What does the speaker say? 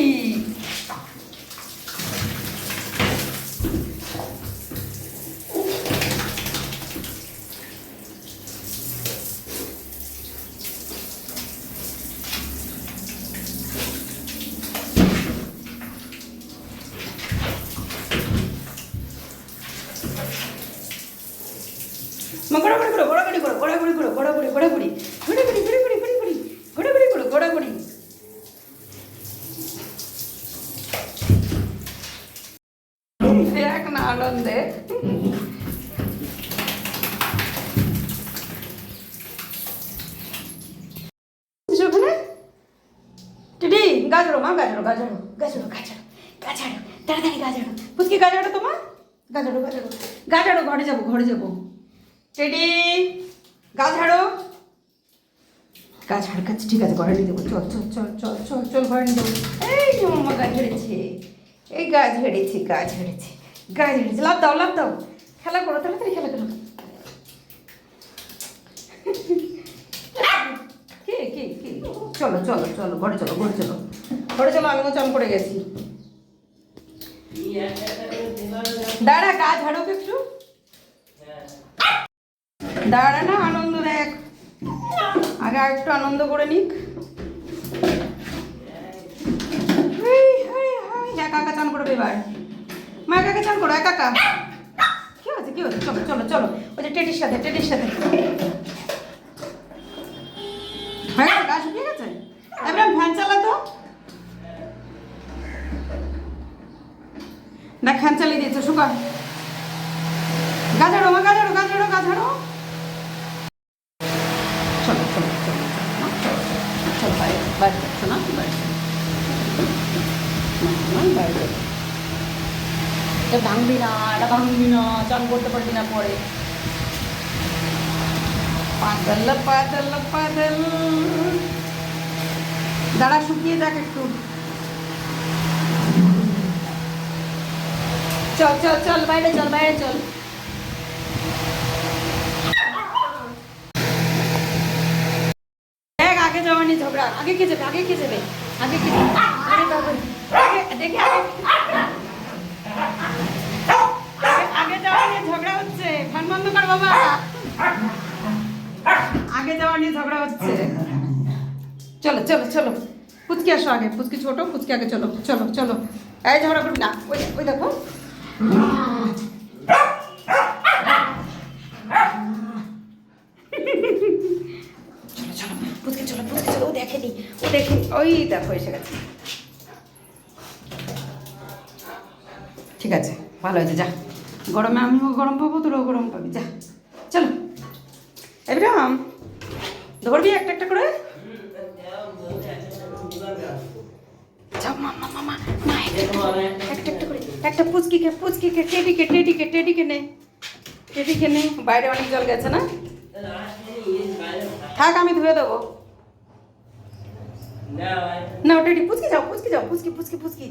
এই গোড়াগুড়ি করো গোড়াগুড়ি করো গোড়াগুড়ি করো, গোড়াগুড়ি গোড়াগুড়ি। গোড়াগুড়ি গোড়াগুড়ি গোড়াগুড়ি গোড়াগুড়ি করো দেখ না আনন্দে। মা ঘরে যাব ঘরে যাব। টেডি গাছ ঝাড়ো। গাছ ঝাড় কাছে ঠিক আছে, ঘরে নিয়ে যাব। চল চল চল চল চল চল, ঘরে নিয়ে যাব। এই যে মামা গাছ ঝেড়েছে, এই গাছ ঝেড়েছে গাছ ঝেড়েছে গাছ ঝেড়েছে। লাভ দাও লাভ দাও। খেলা করো, তাড়াতাড়ি খেলা করো। কে কে কে? চলো চলো চলো, ঘরে চলো ঘরে চলো। ঘরে চলো আমিও চান করে গেছি। দাঁড়া, গা ঝাড়ো একটু। দাঁড়া না আনন্দ দেখ। আগে আর একটু আনন্দ করে নিক। একা চান করবে এবার। মা, একা চান করো, একা কি হচ্ছে কি হচ্ছে চলো চলো চলো। ওই যে টেটির সাথে টেটির সাথে। হয়ে গা শুকিয়ে গেছে? এবার ফ্যান চালাতো না ফ্যান চালিয়ে দিয়েছে শুকা গাঝাড়ো মা গাঝাড়ো গাঝাড়ো গাঝাড়ো চলো চলো চলো চলো চলো বাইরে বাইরে। এটা ভাঙবি না এটা ভাঙবি না চান করতে পারবি না পরে। পাতল পাতল পাতল দাঁড়া শুকিয়ে দেখ একটু। চল চল চল বাইরে চল বাইরে চল দেখ আগে যাওয়া নিয়ে ঝগড়া, আগে কে যাবে, আগে কে যাবে? আগে কে ঝগড়া হচ্ছে। বাবা। আগে যাওয়া নিয়ে ঝগড়া হচ্ছে। চলো চলো চলো। পুচকি আসো আগে। পুচকি ছোট, পুচকি আগে চলো। চলো চলো। এই ঝগড়া করবি না। ওই ওই দেখো। পুচকে চলো পুচকে চলো ও দেখেনি ও দেখেনি ওই দেখো এসে গেছে। ঠিক আছে ভালো হয়েছে যা। গরমে আমিও গরম পাবো তোরও গরম পাবি যা। চলো। এবিরাম ধরবি একটা একটা করে? মামা মামা একটা একটা করে, একটা বাইরে অনেক জল গেছে না? থাক আমি ধুয়ে দেবো না ওটা পুচকি যাও পুচকি যাও পুচকি পুচকি পুচকি